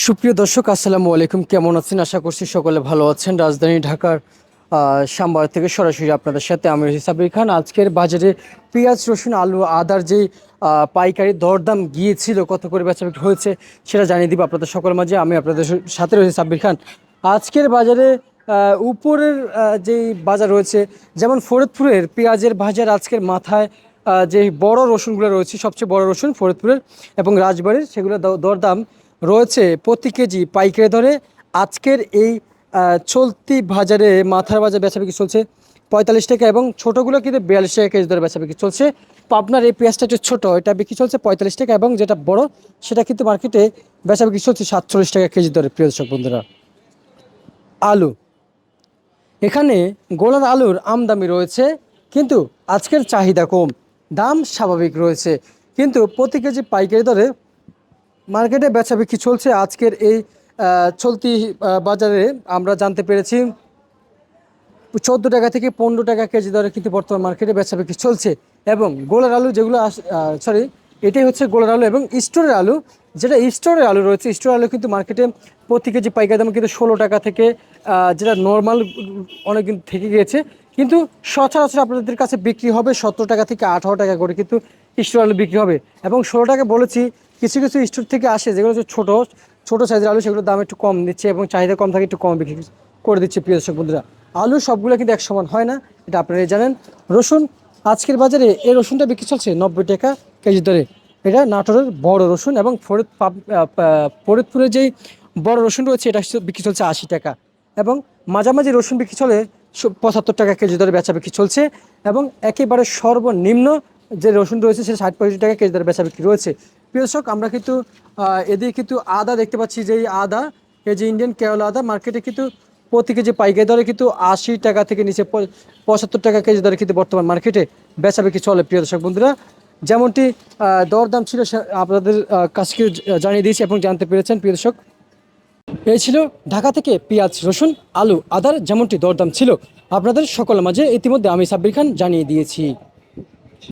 সুপ্রিয় দর্শক, আসসালামু আলাইকুম। কেমন আছেন? আশা করছি সকলে ভালো আছেন। রাজধানী ঢাকার শ্যামবাজার থেকে সরাসরি আপনাদের সাথে আমি সাবির খান। আজকের বাজারে পেঁয়াজ, রসুন, আলু, আদার যে পাইকারি দরদাম গিয়েছিল, কত করে বেচা বিক্রি হয়েছে সেটা জানিয়ে দিব আপনাদের সকলের মাঝে। আমি আপনাদের সাথে রয়েছি সাব্বির খান। আজকের বাজারে উপরের যেই বাজার রয়েছে, যেমন ফরিদপুরের পেঁয়াজের বাজার আজকের মাথায় যে বড় রসুনগুলো রয়েছে, সবচেয়ে বড় রসুন ফরিদপুরের এবং রাজবাড়ির সেগুলো দরদাম রয়েছে প্রতি কেজি পাইকারি ধরে আজকের এই চলতি বাজারে মাথার বাজার বেচা বিক্রি চলছে পঁয়তাল্লিশ টাকা এবং ছোটোগুলো কিন্তু বিয়াল্লিশ টাকা কেজি ধরে বেচা বিক্রি চলছে পাবনার এই পেঁয়াজটা একটু ছোটো, এটা বিক্রি চলছে পঁয়তাল্লিশ টাকা এবং যেটা বড় সেটা কিন্তু মার্কেটে বেচা বিক্রি চলছে সাতচল্লিশ টাকা কেজি ধরে প্রিয় দর্শক বন্ধুরা। আলু, এখানে গোলার আলুর আমদামি রয়েছে কিন্তু আজকের চাহিদা কম, দাম স্বাভাবিক রয়েছে। কিন্তু প্রতি কেজি পাইকারি দরে মার্কেটে বেচা বিক্রি চলছে। আজকের এই চলতি বাজারে আমরা জানতে পেরেছি, চোদ্দ টাকা থেকে পনেরো টাকা কেজি দরে কিন্তু বর্তমান মার্কেটে বেচা বিক্রি চলছে এবং গোলার আলু যেগুলো সরি এটাই হচ্ছে গোলার আলু এবং স্টোরের আলু। যেটা স্টোরের আলু রয়েছে, স্টোরের আলু কিন্তু মার্কেটে প্রতি কেজি পাইকারি দাম কিন্তু ষোলো টাকা থেকে যেটা নর্মাল অনেক দিন থেকে গিয়েছে। কিন্তু সচরাচর আপনাদের কাছে বিক্রি হবে সতেরো টাকা থেকে আঠারো টাকা করে। কিন্তু স্টোর আলু বিক্রি হবে। এবং ষোলো টাকা বলেছি, কিছু কিছু স্টোর থেকে আসে যেগুলো হচ্ছে ছোটো ছোটো সাইজের আলু, সেগুলোর দাম একটু কম দিচ্ছে এবং চাহিদা কম থাকে, একটু কম বিক্রি করে দিচ্ছে প্রিয় দর্শক বন্ধুরা। আলু সবগুলো কিন্তু এক সমান হয় না, এটা আপনারা জানেন। রসুন, আজকের বাজারে এই রসুনটা বিক্রি চলছে নব্বই টাকা কেজি দরে। এটা নাটোরের বড় রসুন এবং ফরিদ ফরিদপুরের যেই বড় রসুন রয়েছে, এটা বিক্রি চলছে আশি টাকা। এবং মাঝামাঝি রসুন বিক্রি চলে পঁচাত্তর টাকা কেজি দরে বেচা বিক্রি চলছে এবং একেবারে সর্বনিম্ন যে রসুন রয়েছে, সেটা ষাট পঁয়ষট্টি টাকা কেজি দরে বেচা বিক্রি রয়েছে। প্রিয় দর্শক, আমরা কিন্তু এদিকে কিন্তু আদা দেখতে পাচ্ছি যে এই আদা, এই যে ইন্ডিয়ান কেওলা আদা মার্কেটে কিন্তু প্রতি কেজি পাইকারি দরে কিন্তু আশি টাকা থেকে নিচে পঁচাত্তর টাকা কেজি দরে কিন্তু বর্তমান মার্কেটে বেচা বিক্রি চলে। প্রিয় দর্শক বন্ধুরা, যেমনটি দরদাম ছিল আপনাদের কাছকে জানিয়ে দিয়েছি এবং জানতে পেরেছেন, প্রিয় দর্শক। এই ছিল ঢাকা থেকে পেঁয়াজ, রসুন, আলু, আদার যেমনটি দরদাম ছিল। আপনাদের সকলের মাঝে ইতিমধ্যে আমি সাব্বির খান জানিয়ে দিয়েছি।